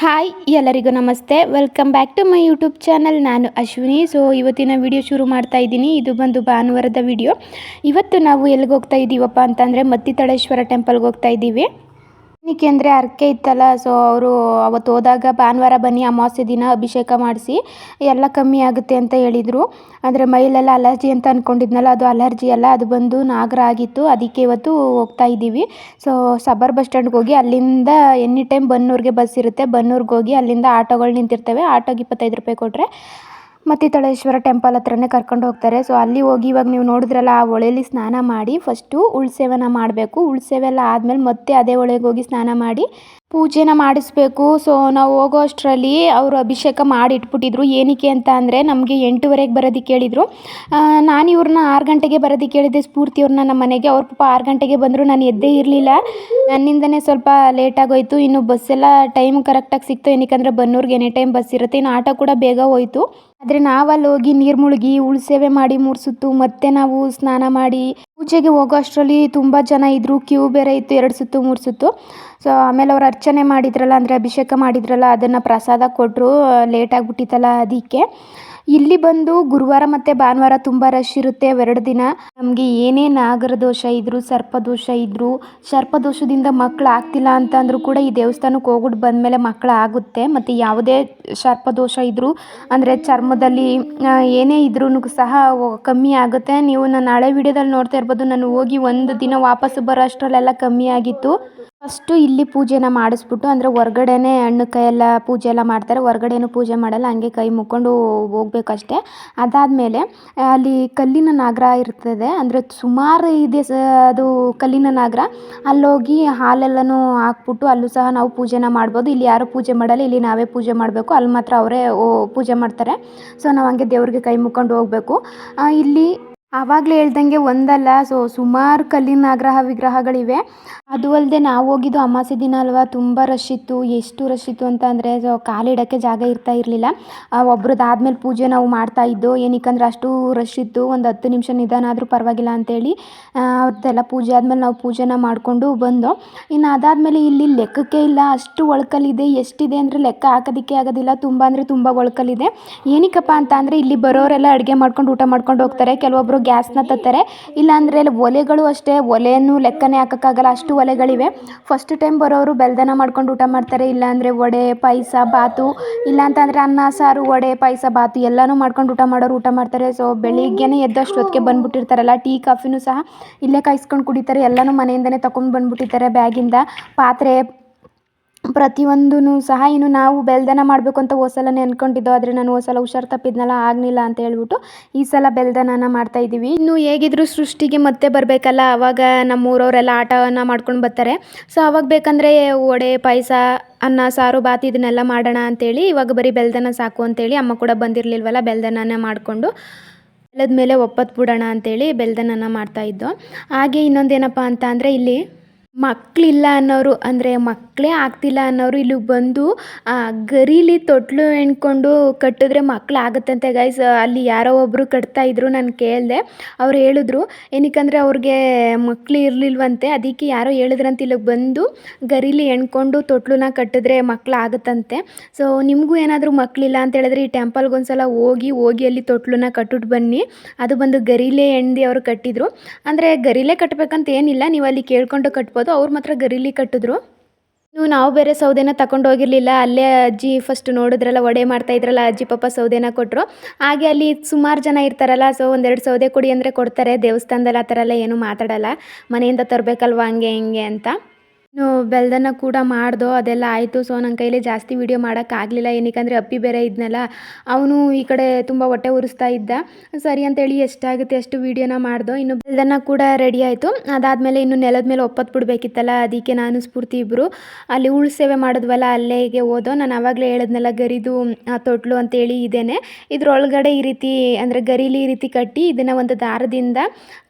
Hi ಎಲ್ಲರಿಗೂ ನಮಸ್ತೆ. Welcome back to my YouTube channel ನಾನು ಅಶ್ವಿನಿ. ಸೊ ಇವತ್ತಿನ ವಿಡಿಯೋ ಶುರು ಮಾಡ್ತಾ ಇದ್ದೀನಿ. ಇದು ಬಂದು ಭಾನುವಾರದ ವಿಡಿಯೋ ಇವತ್ತು ನಾವು ಎಲ್ಲಿಗೆ ಹೋಗ್ತಾ ಇದ್ದೀವಪ್ಪ ಅಂತಂದರೆ ಮತ್ತಿತಳೇಶ್ವರ ಟೆಂಪಲ್ಗೆ ಹೋಗ್ತಾ ಇದ್ದೀವಿ. ಏನಕ್ಕೆ ಅಂದರೆ ಅರ್ಕೆ ಇತ್ತಲ್ಲ ಸೊ ಅವರು ಅವತ್ತು ಹೋದಾಗ ಭಾನುವಾರ ಬನ್ನಿ, ಅಮಾವಾಸ್ಯೆ ದಿನ ಅಭಿಷೇಕ ಮಾಡಿಸಿ, ಎಲ್ಲ ಕಮ್ಮಿ ಆಗುತ್ತೆ ಅಂತ ಹೇಳಿದರು. ಅಂದರೆ ಮೈಲೆಲ್ಲ ಅಲರ್ಜಿ ಅಂತ ಅಂದ್ಕೊಂಡಿದ್ನಲ್ಲ ಅದು ಅಲರ್ಜಿ ಅಲ್ಲ, ಅದು ಬಂದು ನಾಗರ ಆಗಿತ್ತು. ಅದಕ್ಕೆ ಇವತ್ತು ಹೋಗ್ತಾ ಇದ್ದೀವಿ. ಸೊ ಸಬರ್ ಬಸ್ ಸ್ಟ್ಯಾಂಡ್ಗೆ ಹೋಗಿ ಅಲ್ಲಿಂದ ಎನಿ ಟೈಮ್ ಬನ್ನೂರಿಗೆ ಬಸ್ ಇರುತ್ತೆ. ಬನ್ನೂರಿಗೆ ಹೋಗಿ ಅಲ್ಲಿಂದ ಆಟೋಗಳು ನಿಂತಿರ್ತವೆ. ಆಟೋಗೆ ಇಪ್ಪತ್ತೈದು ರೂಪಾಯಿ ಕೊಟ್ಟರೆ ಮತ್ತಿತಳೇಶ್ವರ ಟೆಂಪಲ್ ಹತ್ರನೇ ಕರ್ಕೊಂಡು ಹೋಗ್ತಾರೆ. ಸೊ ಅಲ್ಲಿ ಹೋಗಿ ಇವಾಗ ನೀವು ನೋಡಿದ್ರಲ್ಲ, ಆ ಹೊಳೆಯಲ್ಲಿ ಸ್ನಾನ ಮಾಡಿ ಫಸ್ಟು ಉಳ್ಸೇವನ ಮಾಡಬೇಕು. ಉಳ್ಸೇವೆಲ್ಲ ಆದಮೇಲೆ ಮತ್ತೆ ಅದೇ ಹೊಳೆಗೋಗಿ ಸ್ನಾನ ಮಾಡಿ ಪೂಜೆನ ಮಾಡಿಸ್ಬೇಕು. ಸೊ ನಾವು ಹೋಗೋ ಅಷ್ಟರಲ್ಲಿ ಅವರು ಅಭಿಷೇಕ ಮಾಡಿ ಇಟ್ಬಿಟ್ಟಿದ್ರು ಏನಕ್ಕೆ ಅಂತ ಅಂದರೆ ನಮಗೆ ಎಂಟೂವರೆಗೆ ಬರೋದಕ್ಕೆ ಕೇಳಿದರು. ನಾನು ಇವ್ರನ್ನ ಆರು ಗಂಟೆಗೆ ಬರೋದಕ್ಕೆ ಕೇಳಿದ್ದೆ. ಸ್ಫೂರ್ತಿ ಅವ್ರನ್ನ ನಮ್ಮ ಮನೆಗೆ. ಅವ್ರ ಪಾಪ ಆರು ಗಂಟೆಗೆ ಬಂದರು. ನಾನು ಎದ್ದೇ ಇರಲಿಲ್ಲ. ನನ್ನಿಂದನೇ ಸ್ವಲ್ಪ ಲೇಟ್ ಆಗೋಯ್ತು. ಇನ್ನು ಬಸ್ಸೆಲ್ಲ ಟೈಮ್ ಕರೆಕ್ಟಾಗಿ ಸಿಕ್ತು. ಏನಕ್ಕೆ ಬನ್ನೂರ್ಗೆ ಎನಿ ಟೈಮ್ ಬಸ್ ಇರುತ್ತೆ. ಇನ್ನು ಆಟೋ ಕೂಡ ಬೇಗ ಹೋಯ್ತು. ಆದರೆ ನಾವು ಅಲ್ಲಿ ಹೋಗಿ ನೀರು ಮುಳುಗಿ ಉಳ್ಸೇವೆ ಮಾಡಿ ಮೂರು ಸುತ್ತು, ಮತ್ತೆ ನಾವು ಸ್ನಾನ ಮಾಡಿ ಪೂಜೆಗೆ ಹೋಗೋ ಅಷ್ಟರಲ್ಲಿ ತುಂಬ ಜನ ಇದ್ದರು ಕ್ಯೂ ಬೇರೆ ಇತ್ತು. ಎರಡು ಸುತ್ತು, ಮೂರು ಸುತ್ತು. ಸೊ ಆಮೇಲೆ ಅವ್ರು ಅರ್ಚನೆ ಮಾಡಿದ್ರಲ್ಲ, ಅಂದರೆ ಅಭಿಷೇಕ ಮಾಡಿದ್ರಲ್ಲ, ಅದನ್ನು ಪ್ರಸಾದ ಕೊಟ್ಟರು ಲೇಟ್ ಆಗಿಬಿಟ್ಟಿತ್ತಲ್ಲ ಅದಕ್ಕೆ. ಇಲ್ಲಿ ಬಂದು ಗುರುವಾರ ಮತ್ತು ಭಾನುವಾರ ತುಂಬ ರಶ್ ಇರುತ್ತೆ ಅವೆರಡು ದಿನ. ನಮಗೆ ಏನೇ ನಾಗರ ದೋಷ ಇದ್ದರೂ ಸರ್ಪದೋಷ ಇದ್ದರೂ ಸರ್ಪದೋಷದಿಂದ ಮಕ್ಕಳು ಆಗ್ತಿಲ್ಲ ಅಂತ ಅಂದರೂ ಕೂಡ ಈ ದೇವಸ್ಥಾನಕ್ಕೆ ಹೋಗ್ಬಿಟ್ಟು ಬಂದಮೇಲೆ ಮಕ್ಕಳು ಆಗುತ್ತೆ. ಮತ್ತು ಯಾವುದೇ ಸರ್ಪದೋಷ ಇದ್ದರೂ ಅಂದರೆ ಚರ್ಮದಲ್ಲಿ ಏನೇ ಇದ್ರೂ ಸಹ ಕಮ್ಮಿ ಆಗುತ್ತೆ. ನೀವು ನಾನು ಹಳೆ ವಿಡಿಯೋದಲ್ಲಿ ನೋಡ್ತಾ ಇರ್ಬೋದು, ನಾನು ಹೋಗಿ ಒಂದು ದಿನ ವಾಪಸ್ಸು ಬರೋ ಅಷ್ಟರಲ್ಲೆಲ್ಲ ಕಮ್ಮಿ ಆಗಿತ್ತು. ಫಸ್ಟು ಇಲ್ಲಿ ಪೂಜೆನ ಮಾಡಿಸ್ಬಿಟ್ಟು, ಅಂದರೆ ಹೊರ್ಗಡೆನೇ ಹಣ್ಣು ಕೈಯೆಲ್ಲ ಪೂಜೆ ಎಲ್ಲ ಮಾಡ್ತಾರೆ, ಹೊರ್ಗಡೆನೂ ಪೂಜೆ ಮಾಡಲ್ಲ, ಹಂಗೆ ಕೈ ಮುಕ್ಕೊಂಡು ಹೋಗ್ಬೇಕಷ್ಟೆ. ಅದಾದಮೇಲೆ, ಅಲ್ಲಿ ಕಲ್ಲಿನ ನಾಗರ ಇರ್ತದೆ, ಅಂದರೆ ಸುಮಾರು ಇದೆ ಸ ಅದು ಕಲ್ಲಿನ ನಾಗರ, ಅಲ್ಲೋಗಿ ಹಾಲೆಲ್ಲನೂ ಹಾಕ್ಬಿಟ್ಟು ಅಲ್ಲೂ ಸಹ ನಾವು ಪೂಜೆನ ಮಾಡ್ಬೋದು. ಇಲ್ಲಿ ಯಾರೂ ಪೂಜೆ ಮಾಡಲ್ಲ, ಇಲ್ಲಿ ನಾವೇ ಪೂಜೆ ಮಾಡಬೇಕು, ಅಲ್ಲಿ ಮಾತ್ರ ಅವರೇ ಪೂಜೆ ಮಾಡ್ತಾರೆ. ಸೊ, ನಾವು ಹಂಗೆ ದೇವ್ರಿಗೆ ಕೈ ಮುಕ್ಕೊಂಡು ಹೋಗಬೇಕು. ಇಲ್ಲಿ ಆವಾಗಲೇ ಹೇಳ್ದಂಗೆ ಒಂದಲ್ಲ, ಸೊ ಸುಮಾರು ಕಲ್ಲಿನ ಆಗ್ರಹ ವಿಗ್ರಹಗಳಿವೆ. ಅದು ಅಲ್ಲದೆ ನಾವು ಹೋಗಿದ್ದು ಅಮಾಸೆ ದಿನ ಅಲ್ವಾ? ತುಂಬ ರಶ್ ಇತ್ತು. ಎಷ್ಟು ರಶ್ ಇತ್ತು ಅಂತ ಅಂದರೆ, ಸೊ ಕಾಲಿಡೋಕ್ಕೆ ಜಾಗ ಇರ್ತಾ ಇರಲಿಲ್ಲ. ಒಬ್ರದ್ದು ಆದಮೇಲೆ ಪೂಜೆ ನಾವು ಮಾಡ್ತಾ ಇದ್ದೋ, ಏನಕ್ಕಂದ್ರೆ ಅಷ್ಟು ರಶ್ ಇತ್ತು. ಒಂದು ಹತ್ತು ನಿಮಿಷ ನಿಧಾನ ಆದರೂ ಪರವಾಗಿಲ್ಲ ಅಂತೇಳಿ ಅವ್ರದ್ದೆಲ್ಲ ಪೂಜೆ ಆದಮೇಲೆ ನಾವು ಪೂಜೆನ ಮಾಡಿಕೊಂಡು ಬಂದೋ ಇನ್ನು ಅದಾದಮೇಲೆ ಇಲ್ಲಿ ಲೆಕ್ಕಕ್ಕೆ ಇಲ್ಲ. ಅಷ್ಟು ಒಳಕಲ್ಲಿದೆ. ಎಷ್ಟಿದೆ ಅಂದರೆ ಲೆಕ್ಕ ಹಾಕೋದಕ್ಕೆ ಆಗೋದಿಲ್ಲ. ತುಂಬ ಅಂದರೆ ತುಂಬ ಒಳಕಲ್ಲಿದೆ. ಏನಕ್ಕಪ್ಪ ಅಂತ ಇಲ್ಲಿ ಬರೋರೆಲ್ಲ ಅಡುಗೆ ಮಾಡ್ಕೊಂಡು ಊಟ ಮಾಡ್ಕೊಂಡು ಹೋಗ್ತಾರೆ. ಕೆಲವೊಬ್ಬರು ಗ್ಯಾಸ್ನ ತತ್ತಾರೆ ಇಲ್ಲಾಂದರೆ ಒಲೆಗಳು ಅಷ್ಟೇ, ಒಲೆಯನ್ನು ಲೆಕ್ಕನೇ ಹಾಕೋಕ್ಕಾಗಲ್ಲ, ಅಷ್ಟು ಒಲೆಗಳಿವೆ. ಫಸ್ಟ್ ಟೈಮ್ ಬರೋರು ಬೆಲ್ದನ ಮಾಡ್ಕೊಂಡು ಊಟ ಮಾಡ್ತಾರೆ. ಇಲ್ಲಾಂದರೆ ವಡೆ, ಪಾಯಸ, ಬಾತು ಇಲ್ಲ ಅಂತಂದರೆ ಅನ್ನ, ಸಾರು, ವಡೆ, ಪಾಯಸ, ಬಾತು ಎಲ್ಲನೂ ಮಾಡ್ಕೊಂಡು ಊಟ ಮಾಡೋರು ಊಟ ಮಾಡ್ತಾರೆ. ಸೊ ಬೆಳಿಗ್ಗೆನೇ ಎದ್ದಷ್ಟು ಹೊತ್ತಿಗೆ ಬಂದುಬಿಟ್ಟಿರ್ತಾರಲ್ಲ, ಟೀ, ಕಾಫಿನೂ ಸಹ ಇಲ್ಲೇ ಕಾಯಿಸ್ಕೊಂಡು ಕುಡಿತಾರೆ. ಎಲ್ಲನೂ ಮನೆಯಿಂದನೇ ತಗೊಂಡು ಬಂದುಬಿಟ್ಟಿರ್ತಾರೆ ಬ್ಯಾಗಿಂದ. ಪಾತ್ರೆ ಪ್ರತಿಯೊಂದೂ ಸಹ ಇನ್ನು ನಾವು ಬೆಲ್ದನ ಮಾಡಬೇಕು ಅಂತ ಹೋದ ಸಲನೇ ಅಂದ್ಕೊಂಡಿದ್ದೋ ಆದರೆ ನಾನು ಹೋದ ಸಲ ಹುಷಾರು ತಪ್ಪಿದ್ನಲ್ಲ ಆಗಲಿಲ್ಲ ಅಂತ ಹೇಳ್ಬಿಟ್ಟು ಈ ಸಲ ಬೆಲ್ದನನ ಮಾಡ್ತಾ ಇದ್ದೀವಿ. ಇನ್ನು ಹೇಗಿದ್ರು ಸೃಷ್ಟಿಗೆ ಮತ್ತೆ ಬರಬೇಕಲ್ಲ, ಅವಾಗ ನಮ್ಮ ಊರವರೆಲ್ಲ ಆಟವನ್ನು ಮಾಡ್ಕೊಂಡು ಬರ್ತಾರೆ. ಸೊ ಅವಾಗ ಬೇಕಂದರೆ ವಡೆ, ಪಾಯಸ, ಅನ್ನ, ಸಾರು, ಬಾತ್ ಇದನ್ನೆಲ್ಲ ಮಾಡೋಣ ಅಂತೇಳಿ, ಇವಾಗ ಬರೀ ಬೆಲ್ದನ ಸಾಕು ಅಂತೇಳಿ ಅಮ್ಮ ಕೂಡ ಬಂದಿರಲಿಲ್ವಲ್ಲ ಬೆಳ್ದನನ ಮಾಡಿಕೊಂಡು ಬೆಲ್ಲದ ಮೇಲೆ ಒಪ್ಪತ್ತು ಬಿಡೋಣ ಅಂತೇಳಿ ಬೆಲ್ದನನ ಮಾಡ್ತಾ ಇದ್ದೋ. ಹಾಗೆ ಇನ್ನೊಂದೇನಪ್ಪ ಅಂತ ಅಂದರೆ ಇಲ್ಲಿ ಮಕ್ಕಳಿಲ್ಲ ಅನ್ನೋರು, ಅಂದರೆ ಮಕ್ಕಳೇ ಆಗ್ತಿಲ್ಲ ಅನ್ನೋರು ಇಲ್ಲಿಗೆ ಬಂದು ಗರೀಲಿ ತೊಟ್ಲು ಎಣ್ಕೊಂಡು ಕಟ್ಟಿದ್ರೆ ಮಕ್ಳು ಆಗುತ್ತಂತೆ ಗೈಸ್ ಅಲ್ಲಿ ಯಾರೋ ಒಬ್ಬರು ಕಟ್ತಾ ಇದ್ರು ನಾನು ಕೇಳಿದೆ. ಅವ್ರು ಹೇಳಿದ್ರು, ಏನಕ್ಕಂದರೆ ಅವ್ರಿಗೆ ಮಕ್ಕಳು ಇರಲಿಲ್ವಂತೆ ಅದಕ್ಕೆ ಯಾರೋ ಹೇಳಿದ್ರಂತ ಇಲ್ಲಿಗೆ ಬಂದು ಗರೀಲಿ ಎಣ್ಕೊಂಡು ತೊಟ್ಲನ್ನ ಕಟ್ಟಿದ್ರೆ ಮಕ್ಳು ಆಗುತ್ತಂತೆ. ಸೊ ನಿಮಗೂ ಏನಾದರೂ ಮಕ್ಕಳಿಲ್ಲ ಅಂತ ಹೇಳಿದ್ರೆ ಈ ಟೆಂಪಲ್ಗೆ ಒಂದ್ಸಲ ಹೋಗಿ ಹೋಗಿ ಅಲ್ಲಿ ತೊಟ್ಲನ್ನ ಕಟ್ಟಿಟ್ಟು ಬನ್ನಿ. ಅದು ಬಂದು ಗರೀಲೆ ಎಣ್ದಿ ಅವರು ಕಟ್ಟಿದ್ರು. ಅಂದರೆ ಗರೀಲೆ ಕಟ್ಟಬೇಕಂತ ಏನಿಲ್ಲ, ನೀವು ಅಲ್ಲಿ ಕೇಳ್ಕೊಂಡು ಕಟ್ಬೋದು. ಅವ್ರು ಮಾತ್ರ ಗರಿಲಿ ಕಟ್ಟಿದ್ರು. ನೀವು ನಾವು ಬೇರೆ ಸೌದೆನ ತಗೊಂಡು ಹೋಗಿರಲಿಲ್ಲ, ಅಲ್ಲೇ ಅಜ್ಜಿ ಫಸ್ಟ್ ನೋಡಿದ್ರಲ್ಲ, ವಡೆ ಮಾಡ್ತಾ ಇದ್ರಲ್ಲ, ಅಜ್ಜಿ ಪಾಪ ಸೌದೆನ ಕೊಟ್ಟರು ಹಾಗೆ ಅಲ್ಲಿ ಸುಮಾರು ಜನ ಇರ್ತಾರಲ್ಲ ಸೊ ಒಂದೆರಡು ಸೌದೆ ಕೊಡಿ ಅಂದರೆ ಕೊಡ್ತಾರೆ, ದೇವಸ್ಥಾನದಲ್ಲಿ ಆ ಥರ ಎಲ್ಲ ಏನೂ ಮಾತಾಡಲ್ಲ, ಮನೆಯಿಂದ ತರಬೇಕಲ್ವ ಹಂಗೆ ಹಿಂಗೆ ಅಂತ. ಇನ್ನು ಬೆಲ್ದನ್ನ ಕೂಡ ಮಾಡ್ದೋ ಅದೆಲ್ಲ ಆಯಿತು. ಸೊ ನನ್ನ ಕೈಲಿ ಜಾಸ್ತಿ ವೀಡಿಯೋ ಮಾಡೋಕ್ಕಾಗಲಿಲ್ಲ ಏನಕ್ಕಂದರೆ ಅಪ್ಪಿ ಬೇರೆ ಇದ್ನಲ್ಲ, ಅವನು ಈ ಕಡೆ ತುಂಬ ಹೊಟ್ಟೆ ಉರಿಸ್ತಾ ಇದ್ದ. ಸರಿ ಅಂತೇಳಿ ಎಷ್ಟಾಗುತ್ತೆ ಅಷ್ಟು ವೀಡಿಯೋನ ಮಾಡ್ದೋ. ಇನ್ನು ಬೆಲ್ದನ್ನ ಕೂಡ ರೆಡಿ ಆಯಿತು. ಅದಾದಮೇಲೆ ಇನ್ನು ನೆಲದ ಮೇಲೆ ಒಪ್ಪತ್ತು ಬಿಡಬೇಕಿತ್ತಲ್ಲ ಅದಕ್ಕೆ ನಾನು, ಸ್ಫೂರ್ತಿ ಇಬ್ಬರು ಅಲ್ಲಿ ಉಳ್ ಸೇವೆ ಮಾಡಿದ್ವಲ್ಲ, ಅಲ್ಲೇಗೆ ಓದೋ ನಾನು ಆವಾಗಲೇ ಹೇಳಿದ್ನಲ್ಲ, ಗರಿದು ತೊಟ್ಲು ಅಂತೇಳಿ ಇದೇನೆ. ಇದ್ರೊಳಗಡೆ ಈ ರೀತಿ, ಅಂದರೆ ಗರಿಲಿ ಈ ರೀತಿ ಕಟ್ಟಿ ಇದನ್ನು ಒಂದು ದಾರದಿಂದ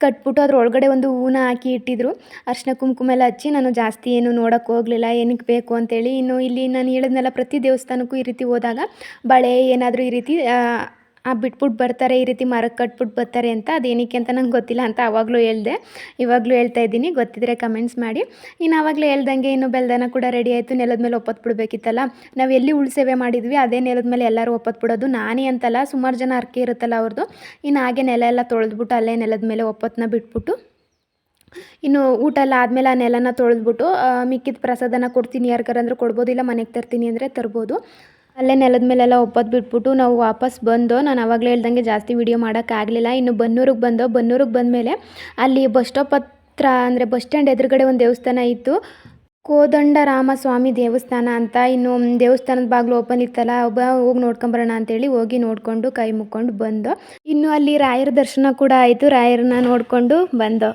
ಕಟ್ಬಿಟ್ಟು ಅದ್ರೊಳಗಡೆ ಒಂದು ಹೂನ ಹಾಕಿ ಇಟ್ಟಿದ್ರು. ಅರ್ಶಿನ ಕುಂಕುಮ ಎಲ್ಲ ಹಚ್ಚಿ ನಾನು ಜಾಸ್ತಿ ಏನು ನೋಡೋಕ್ಕೆ ಹೋಗಲಿಲ್ಲ ಏನಕ್ಕೆ ಬೇಕು ಅಂತೇಳಿ ಇನ್ನು ಇಲ್ಲಿ ನಾನು ಹೇಳಿದ್ನಲ್ಲ ಪ್ರತಿ ದೇವಸ್ಥಾನಕ್ಕೂ ಈ ರೀತಿ ಹೋದಾಗ ಬಳೆ ಏನಾದರೂ ಈ ರೀತಿ ಬಿಟ್ಬಿಟ್ಟು ಬರ್ತಾರೆ, ಈ ರೀತಿ ಮರಕ್ಕೆ ಕಟ್ಬಿಟ್ಟು ಬರ್ತಾರೆ ಅಂತ ಅದೇನಕ್ಕೆ ಅಂತ ನಂಗೆ ಗೊತ್ತಿಲ್ಲ ಅಂತ ಆವಾಗಲೂ ಹೇಳ್ದೆ. ಇವಾಗಲೂ ಹೇಳ್ತಾ ಇದ್ದೀನಿ, ಗೊತ್ತಿದ್ರೆ ಕಮೆಂಟ್ಸ್ ಮಾಡಿ. ಇನ್ನು ಆವಾಗಲೇ ಹೇಳ್ದಂಗೆ ಇನ್ನು ಬೆಲ್ದನ ಕೂಡ ರೆಡಿ ಆಯಿತು, ನೆಲದ ಮೇಲೆ ಒಪ್ಪತ್ತು ಬಿಡಬೇಕಿತ್ತಲ್ಲ. ನಾವು ಎಲ್ಲಿ ಉಳ್ಸೇವೆ ಮಾಡಿದ್ವಿ, ಅದೇ ನೆಲದ ಮೇಲೆ ಎಲ್ಲರೂ ಒಪ್ಪತ್ತು ಬಿಡೋದು. ನಾನೇ ಅಂತಲ್ಲ, ಸುಮಾರು ಜನ ಅರ್ಕೆ ಇರುತ್ತಲ್ಲ ಅವ್ರದ್ದು ಇನ್ನು ಹಾಗೆ ನೆಲ ಎಲ್ಲ ತೊಳೆದ್ಬಿಟ್ಟು ಅಲ್ಲೇ ನೆಲದ ಮೇಲೆ ಒಪ್ಪತ್ತನ್ನ ಬಿಟ್ಬಿಟ್ಟು ಇನ್ನು ಊಟ ಎಲ್ಲ ಆದಮೇಲೆ ಆ ನೆಲನ ತೊಳೆದ್ಬಿಟ್ಟು ಮಿಕ್ಕಿದ ಪ್ರಸಾದನ ಕೊಡ್ತೀನಿ ಯಾರಿಗಾರಂದ್ರೆ ಕೊಡ್ಬೋದು, ಇಲ್ಲ ಮನೆಗೆ ತರ್ತೀನಿ ಅಂದರೆ ತರ್ಬೋದು. ಅಲ್ಲೇ ನೆಲದ ಮೇಲೆಲ್ಲ ಒಪ್ಪತ್ತು ಬಿಟ್ಬಿಟ್ಟು ನಾವು ವಾಪಸ್ ಬಂದು, ನಾನು ಆವಾಗಲೇ ಹೇಳ್ದಂಗೆ ಜಾಸ್ತಿ ವೀಡಿಯೋ ಮಾಡೋಕ್ಕಾಗಲಿಲ್ಲ ಇನ್ನು ಬನ್ನೂರಿಗೆ ಬಂದು, ಬನ್ನೂರಿಗೆ ಬಂದಮೇಲೆ ಅಲ್ಲಿ ಬಸ್ ಸ್ಟಾಪ್ ಹತ್ರ, ಅಂದರೆ ಬಸ್ ಸ್ಟ್ಯಾಂಡ್ ಎದುರುಗಡೆ ಒಂದು ದೇವಸ್ಥಾನ ಇತ್ತು. ಕೋದಂಡ ರಾಮಸ್ವಾಮಿ ದೇವಸ್ಥಾನ ಅಂತ, ಇನ್ನು ದೇವಸ್ಥಾನದ ಬಾಗಿಲು ಓಪನ್ ಇತ್ತಲ್ಲ, ಒಬ್ಬ ಹೋಗಿ ನೋಡ್ಕೊಂಬರೋಣ ಅಂತೇಳಿ ಹೋಗಿ ನೋಡಿಕೊಂಡು ಕೈ ಮುಕ್ಕೊಂಡು ಬಂದು, ಇನ್ನು ಅಲ್ಲಿ ರಾಯರ ದರ್ಶನ ಕೂಡ ಆಯಿತು. ರಾಯರನ್ನ ನೋಡಿಕೊಂಡು ಬಂದು.